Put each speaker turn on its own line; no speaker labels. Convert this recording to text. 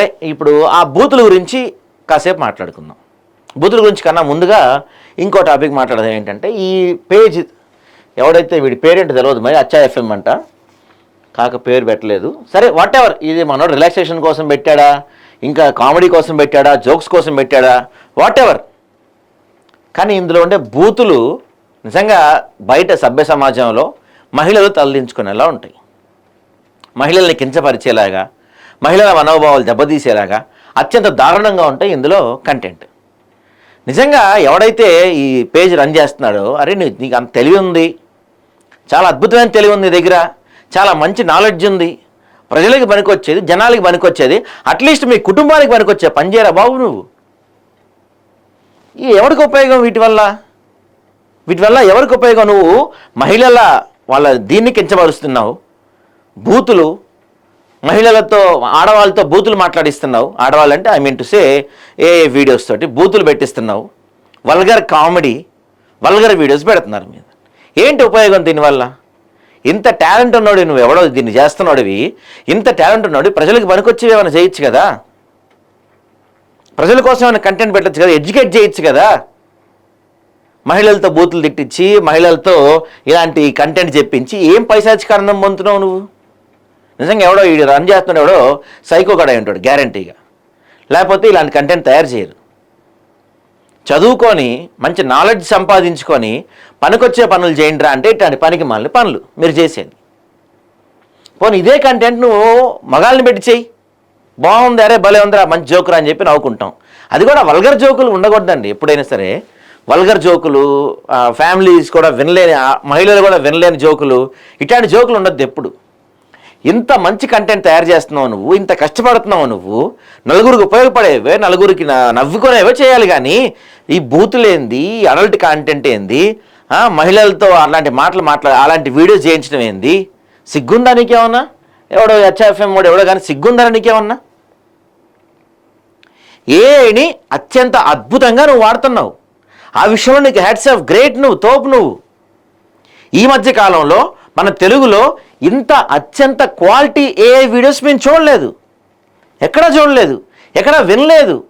సరే ఇప్పుడు ఆ బూతుల గురించి కాసేపు మాట్లాడుకుందాం. బూతుల గురించి కన్నా ముందుగా ఇంకో టాపిక్ మాట్లాడదాం. ఏంటంటే ఈ పేజ్ ఎవడైతే వీడి పేరెంట్ తెలియదు మరి అచ్చా ఎఫ్ఎం అంట. కాక పేరు పెట్టలేదు. సరే వాట్ ఎవర్ ఇది మనోడు రిలాక్సేషన్ కోసం పెట్టాడా? ఇంకా కామెడీ కోసం పెట్టాడా? జోక్స్ కోసం పెట్టాడా? వాట్ ఎవర్ కానీ ఇందులో ఉండే బూతులు నిజంగా బయట సభ్య సమాజంలో మహిళలు తలదించుకునేలా ఉంటాయి. మహిళల్ని కించపరిచేలాగా మహిళల మనోభావాలు దెబ్బతీసేలాగా అత్యంత దారుణంగా ఉంటాయి ఇందులో కంటెంట్ నిజంగా ఎవడైతే ఈ పేజ్ రన్ చేస్తున్నాడో అరే నీ నీకు అంత తెలివి ఉంది. చాలా అద్భుతమైన తెలివి ఉంది దగ్గర. చాలా మంచి నాలెడ్జ్ ఉంది. ప్రజలకి పనికొచ్చేది జనాలకి పనికొచ్చేది. అట్లీస్ట్ మీ కుటుంబానికి పనికొచ్చే పని చేయరా బాబు నువ్వు? ఈ ఎవరికి ఉపయోగం వీటి వల్ల? వీటి వల్ల ఎవరికి ఉపయోగం నువ్వు? మహిళల వాళ్ళ దీన్ని కించబరుస్తున్నావు బూతులు మహిళలతో ఆడవాళ్ళతో బూతులు మాట్లాడిస్తున్నావు. ఆడవాళ్ళంటే I mean to say a videos తోటి బూతులు పెట్టిస్తున్నావు. వల్గర్ కామెడీ వల్గర్ వీడియోస్ పెడుతున్నారు మీద ఏంటి ఉపయోగం దీనివల్ల? ఇంత టాలెంట్ ఉన్నాడు నువ్వు ఎవడో దీన్ని చేస్తున్నాడువి. ఇంత టాలెంట్ ఉన్నాడు ప్రజలకు పనికొచ్చేవి ఏమైనా చేయొచ్చు కదా? ప్రజల కోసం ఏమైనా కంటెంట్ పెట్టచ్చు కదా? ఎడ్యుకేట్ చేయొచ్చు కదా? మహిళలతో బూతులు తిట్టించి మహిళలతో ఇలాంటి కంటెంట్ చెప్పించి ఏం పైసాచికారణం పొందుతున్నావు నువ్వు? నిజంగా ఎవడో ఈ రన్ చేస్తున్నాడు ఎవడో సైకో కూడా అయి ఉంటాడు గ్యారంటీగా లేకపోతే ఇలాంటి కంటెంట్ తయారు చేయరు. చదువుకొని మంచి నాలెడ్జ్ సంపాదించుకొని పనికొచ్చే పనులు చేయండిరా అంటే ఇట్లాంటి పనికి మళ్ళీ పనులు మీరు చేసేది. పోనీ ఇదే కంటెంట్ నువ్వు మగాళ్ళని పెట్టి చెయ్యి బాగుంది అరే భలే ఉందిరా మంచి జోకురా అని చెప్పి నవ్వుకుంటాం. అది కూడా వల్గర్ జోకులు ఉండకూడదండి ఎప్పుడైనా సరే. వల్గర్ జోకులు ఫ్యామిలీస్ కూడా వినలేని ఆ, మహిళలు కూడా వినలేని జోకులు ఇట్లాంటి జోకులు ఉండద్దు ఎప్పుడు. ఇంత మంచి కంటెంట్ తయారు చేస్తున్నావు నువ్వు ఇంత కష్టపడుతున్నావు నువ్వు నలుగురికి ఉపయోగపడేవే నలుగురికి నవ్వుకునేవే చేయాలి కానీ ఈ బూతులేంది ఈ అడల్ట్ కంటెంట్ ఏంది మహిళలతో అలాంటి మాటలు మాట్లా అలాంటి వీడియోస్ చేయించడం ఏంది? సిగ్గుందా నీకేమన్నా? ఎవడో హెచ్ఎఫ్ఎం వాడు ఎవడో కానీ సిగ్గుందా నీకేమన్నా? ఏని అత్యంత అద్భుతంగా నువ్వు వాడుతున్నావు. ఆ విషయంలో నీకు హ్యాట్స్ ఆఫ్ గ్రేట్ నువ్వు తోపు నువ్వు. ఈ మధ్య కాలంలో మన తెలుగులో ఇంత అత్యంత క్వాలిటీ ఏ వీడియోస్ మేము చూడలేదు. ఎక్కడా చూడలేదు. ఎక్కడా వినలేదు.